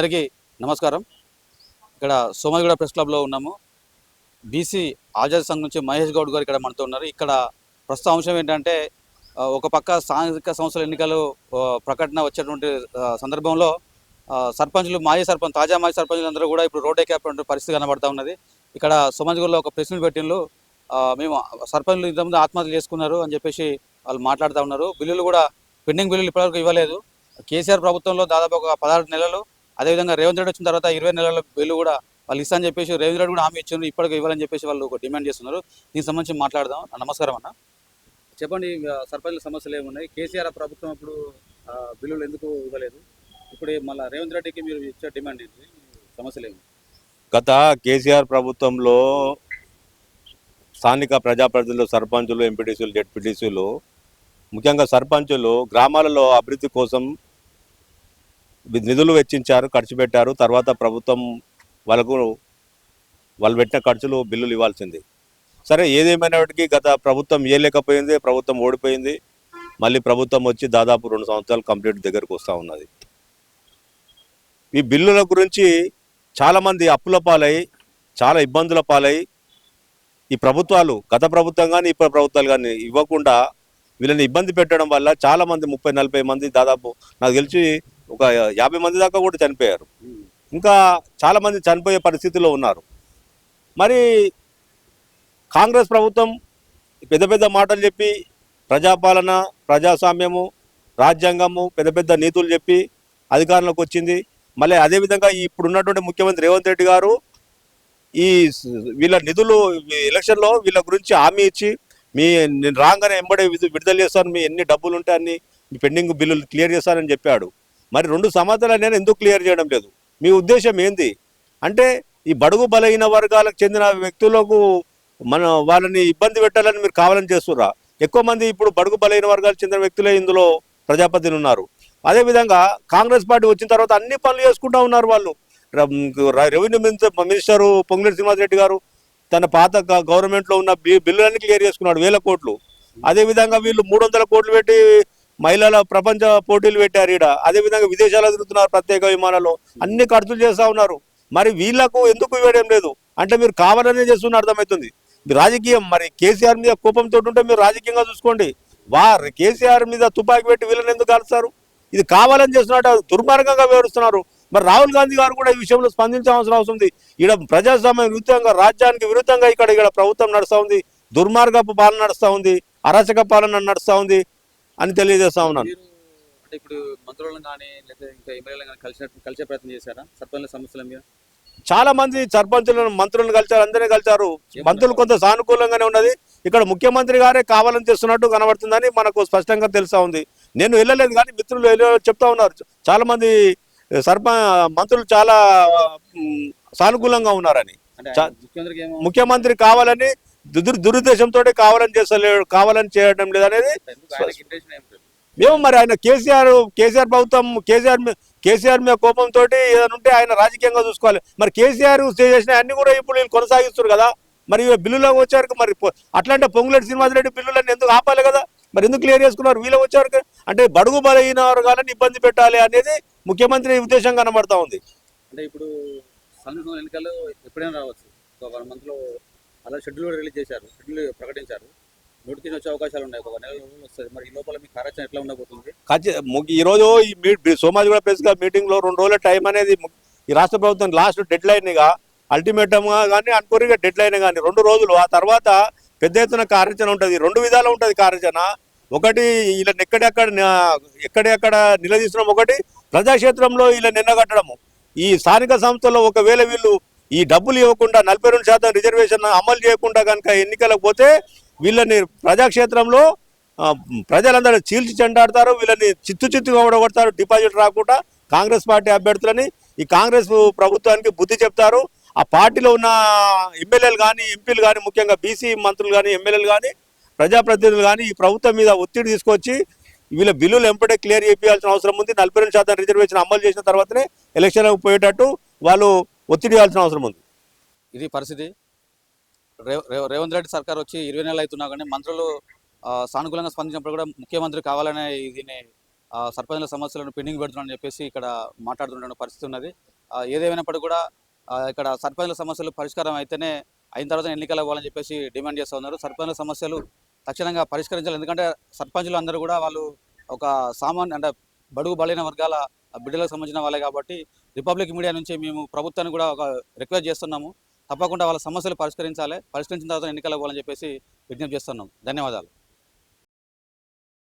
అందరికీ నమస్కారం. ఇక్కడ సోమగూడ ప్రెస్ క్లబ్లో ఉన్నాము. బీసీ ఆజాద్ సంఘ్ నుంచి మహేష్ గౌడ్ గారు ఇక్కడ మనతో ఉన్నారు. ఇక్కడ ప్రస్తుత అంశం ఏంటంటే ఒక పక్క స్థానిక సంస్థల ఎన్నికలు ప్రకటన వచ్చేటువంటి సందర్భంలో ఆ, సర్పంచులు మాజీ సర్పంచ్ తాజా మాజీ సర్పంచులు అందరూ కూడా ఇప్పుడు రోడ్ ఎక్కేటువంటి పరిస్థితి కనబడతా ఉన్నది. ఇక్కడ సోమజిగూడలో ఒక ప్రెస్ మీట్ పెట్టిండ్రు. మేము సర్పంచులు ఇంతకుముందు ఆత్మహత్యలు చేసుకున్నారు అని చెప్పేసి వాళ్ళు మాట్లాడుతూ ఉన్నారు. బిల్లులు కూడా పెండింగ్ బిల్లులు ఇప్పటివరకు ఇవ్వలేదు. కేసీఆర్ ప్రభుత్వంలో దాదాపు ఒక పదహారు నెలలు అదేవిధంగా రేవంత్ రెడ్డి వచ్చిన తర్వాత ఇరవై నెలల బిల్లు కూడా వాళ్ళు ఇస్తా అని చెప్పేసి రేవంత్ రెడ్డి కూడా హామీ ఇచ్చారు ఇప్పటికి ఇవ్వాలని చెప్పేసి వాళ్ళు ఒక డిమాండ్ చేస్తున్నారు. దీనికి సంబంధించి మాట్లాడదాం. నమస్కారం అన్న. చెప్పండి సర్పంచుల సమస్యలు ఏమున్నాయి? కేసీఆర్ ప్రభుత్వం అప్పుడు బిల్లులు ఎందుకు ఇవ్వలేదు? ఇప్పుడు మళ్ళీ రేవంత్ రెడ్డికి మీరు ఇచ్చే డిమాండ్ ఏంటి? సమస్యలు ఏమి? గత కేసీఆర్ ప్రభుత్వంలో స్థానిక ప్రజాప్రతినిధులు సర్పంచులు ఎంపీటీసీలు జెడ్పీటీసీలు ముఖ్యంగా సర్పంచులు గ్రామాలలో అభివృద్ధి కోసం నిధులు వెచ్చించారు ఖర్చు పెట్టారు. తర్వాత ప్రభుత్వం వాళ్ళకు వాళ్ళు పెట్టిన ఖర్చులు బిల్లులు ఇవ్వాల్సింది. సరే ఏదేమైనప్పటికీ గత ప్రభుత్వం ఏలేకపోయింది ప్రభుత్వం ఓడిపోయింది. మళ్ళీ ప్రభుత్వం వచ్చి దాదాపు రెండు సంవత్సరాలు కంప్లీట్ దగ్గరకు వస్తూ ఉన్నది. ఈ బిల్లుల గురించి చాలామంది అప్పుల పాలై చాలా ఇబ్బందుల పాలై ఈ ప్రభుత్వాలు గత ప్రభుత్వం కానీ ఇప్పుడు ప్రభుత్వాలు కానీ ఇవ్వకుండా వీళ్ళని ఇబ్బంది పెట్టడం వల్ల చాలామంది ముప్పై నలభై మంది దాదాపు నాకు తెలిసి ఒక యాభై మంది దాకా కూడా చనిపోయారు. ఇంకా చాలామంది చనిపోయే పరిస్థితిలో ఉన్నారు. మరి కాంగ్రెస్ ప్రభుత్వం పెద్ద పెద్ద మాటలు చెప్పి ప్రజాపాలన ప్రజాస్వామ్యము రాజ్యాంగము పెద్ద పెద్ద నీతులు చెప్పి అధికారంలోకి వచ్చింది. మళ్ళీ అదేవిధంగా ఇప్పుడు ఉన్నటువంటి ముఖ్యమంత్రి రేవంత్ రెడ్డి గారు ఈ వీళ్ళ నిధులు ఎలక్షన్లో వీళ్ళ గురించి హామీ ఇచ్చి మీ నేను రాగానే ఎంబడే విడుదల చేస్తాను మీ ఎన్ని డబ్బులు ఉంటే మీ పెండింగ్ బిల్లులు క్లియర్ చేస్తానని చెప్పాడు. మరి రెండు సంవత్సరాలు నేను ఎందుకు క్లియర్ చేయడం లేదు? మీ ఉద్దేశం ఏంది? అంటే ఈ బడుగు బలహీన వర్గాలకు చెందిన వ్యక్తులకు మన వాళ్ళని ఇబ్బంది పెట్టాలని మీరు కావాలని చేస్తుర్రా? ఎక్కువ మంది ఇప్పుడు బడుగు బలహీన వర్గాలకు చెందిన వ్యక్తులే ఇందులో ప్రజాపతిని ఉన్నారు. అదేవిధంగా కాంగ్రెస్ పార్టీ వచ్చిన తర్వాత అన్ని పనులు చేసుకుంటూ ఉన్నారు వాళ్ళు. Revenue minister minister Ponguleti Srinivasa Reddy గారు తన పాత గ- గవర్నమెంట్లో ఉన్న బి- బిల్లులన్నీ క్లియర్ చేసుకున్నాడు వేల కోట్లు. అదేవిధంగా వీళ్ళు మూడు వందల కోట్లు పెట్టి మహిళల ప్రపంచ పోటీలు పెట్టారు ఈడ. అదేవిధంగా విదేశాలు తిరుగుతున్నారు ప్రత్యేక విమానాలు అన్ని ఖర్చులు చేస్తూ ఉన్నారు. మరి వీళ్ళకు ఎందుకు ఇవ్వడం లేదు? అంటే మీరు కావాలనే చేస్తున్న అర్థమవుతుంది. మీ రాజకీయం మరి కేసీఆర్ మీద కోపంతో ఉంటే మీరు రాజకీయంగా చూసుకోండి. వారు కేసీఆర్ మీద తుపాకీ పెట్టి వీళ్ళని ఎందుకు కాలుస్తారు? ఇది కావాలని చేస్తున్నట్టు దుర్మార్గంగా వివరిస్తున్నారు మరి రాహుల్ గాంధీ గారు కూడా ఈ విషయంలో స్పందించాల్సిన అవసరం ఉంది. ఇక్కడ ప్రజాస్వామ్య విరుద్ధంగా రాజ్యానికి విరుద్ధంగా ఇక్కడ ఇక్కడ ప్రభుత్వం నడుస్తూ ఉంది. దుర్మార్గపు పాలన నడుస్తూ ఉంది. అరాచక పాలన నడుస్తూ ఉంది. అని తెలియజేస్తా ఉన్నాను. అంటే ఇప్పుడు మంత్రులను కానీ లేదా ఇంకా ఎమ్మెల్యేలను కానీ కలిసి కలిసే ప్రయత్నం చేశారా? సర్పంచుల సమస్యల మీద? చాలా మంది సర్పంచులను మంత్రులను కలిచారు అందరినీ కలిచారు మంత్రులు కొంత సానుకూలంగానే ఉన్నది. ఇక్కడ ముఖ్యమంత్రి గారే కావాలని చేస్తున్నట్టు కనబడుతుందని మనకు స్పష్టంగా తెలుసా ఉంది. నేను వెళ్ళలేదు కానీ మిత్రులు చెప్తా ఉన్నారు. చాలా మంది సర్ప మంత్రులు చాలా సానుకూలంగా ఉన్నారని. ముఖ్యమంత్రి కావాలని దుర్ దురుద్దేశంతో కావాలని చేస్తలేడు కావాలని చేయడం లేదనేది మేము మరి ఆయన కేసీఆర్ కేసీఆర్ ప్రభుత్వం కేసీఆర్ కేసీఆర్ మీద కోపంతో ఏదైనా ఉంటే ఆయన రాజకీయంగా చూసుకోవాలి. మరి కేసీఆర్ చేసిన అన్ని కూడా ఇప్పుడు వీళ్ళు కొనసాగిస్తారు కదా. మరి ఇవి బిల్లులోకి వచ్చారు మరి అట్లాంటి పొంగులేటి శ్రీనివాసరెడ్డి బిల్లులను ఎందుకు ఆపాలి కదా? మరి ఎందుకు క్లియర్ చేసుకున్నారు వీళ్ళు వచ్చారు అంటే బడుగు బలహీన వర్గాలను ఇబ్బంది పెట్టాలి అనేది ముఖ్యమంత్రి ఉద్దేశం కనబడతా ఉంది. అంటే ఇప్పుడు సంఘం ఎన్నికలు ఎప్పుడైనా రావచ్చు. అలా షెడ్యూల్ రిలీజ్ చేశారు. షెడ్యూల్ ప్రకటించారు. నోటిఫికేషన్ వచ్చే అవకాశాలు ఉన్నాయి. ఒక నెల రోజులు వస్తుంది. మరి ఈ లోపల మీ కార్యాచరణ ఎట్లా ఉండబోతుంది? ఈ రోజు ఈ మీట్ సోమాజిగూడ ప్రెస్గా మీటింగ్లో రెండు రోజుల టైం అనేది ఈ రాష్ట్ర ప్రభుత్వం లాస్ట్ డెడ్ లైన్గా అల్టిమేటమ్గా కానీ అనుకోరిగా డెడ్ లైన్ కానీ రెండు రోజులు. ఆ తర్వాత పెద్ద ఎత్తున కార్యాచరణ ఉంటుంది. రెండు విధాలు ఉంటుంది కార్యాచరణ. ఒకటి వీళ్ళని ఎక్కడెక్కడ ఎక్కడెక్కడ నిలదీసడం ఒకటి ప్రజాక్షేత్రంలో వీళ్ళని నిన్నగట్టడము ఈ స్థానిక సంస్థల్లో ఒకవేళ వీళ్ళు ఈ డబ్బులు ఇవ్వకుండా నలభై రెండు శాతం రిజర్వేషన్ అమలు చేయకుండా కనుక ఎన్నికలకు పోతే వీళ్ళని ప్రజాక్షేత్రంలో ప్రజలందరూ చీల్చి చెండాడతారు వీళ్ళని చిత్తు చిత్తుగా ఓడగొడతారు డిపాజిట్ రాకుండా కాంగ్రెస్ పార్టీ అభ్యర్థులని ఈ కాంగ్రెస్ ప్రభుత్వానికి బుద్ధి చెప్తారు. ఆ పార్టీలో ఉన్న ఎమ్మెల్యేలు కానీ ఎంపీలు కానీ ముఖ్యంగా బీసీ మంత్రులు కానీ ఎమ్మెల్యేలు కానీ ప్రజాప్రతినిధులు కానీ ఈ ప్రభుత్వం మీద ఒత్తిడి తీసుకొచ్చి వీళ్ళ బిల్లులు ఎంపటే క్లియర్ చేయాల్సిన అవసరం ఉంది. నలభై రెండు శాతం రిజర్వేషన్ అమలు చేసిన తర్వాతనే ఎలక్షన్ పోయేటట్టు వాళ్ళు ఒత్తిడి ఇవ్వాల్సిన అవసరం ఉంది. ఇది పరిస్థితి. రేవంత్ రెడ్డి సర్కార్ వచ్చి ఇరవై నెలలు అవుతున్నా కానీ మంత్రులు సానుకూలంగా స్పందించినప్పుడు కూడా ముఖ్యమంత్రి కావాలనే దీన్ని ఆ, సర్పంచుల సమస్యలను పెండింగ్ పెడుతున్నారని చెప్పేసి ఇక్కడ మాట్లాడుతున్న పరిస్థితి ఉన్నది. ఏదేమైనప్పటికీ కూడా ఇక్కడ సర్పంచుల సమస్యలు పరిష్కారం అయితేనే అయిన తర్వాత ఎన్నికలు అవ్వాలని చెప్పేసి డిమాండ్ చేస్తూ ఉన్నారు. సర్పంచుల సమస్యలు తక్షణంగా పరిష్కరించాలి. ఎందుకంటే సర్పంచులు అందరూ కూడా వాళ్ళు ఒక సామాన్య అంటే బడుగు బలైన వర్గాల బిడ్డలకు సంబంధించిన వాళ్ళే కాబట్టి రిపబ్లిక్ మీడియా నుంచి మేము ప్రభుత్వాన్ని కూడా ఒక రిక్వెస్ట్ చేస్తున్నాము. తప్పకుండా వాళ్ళ సమస్యలు పరిష్కరించాలి. పరిష్కరించిన తర్వాత ఎన్నికలు అవ్వాలని చెప్పేసి విజ్ఞప్తి చేస్తున్నాం. ధన్యవాదాలు.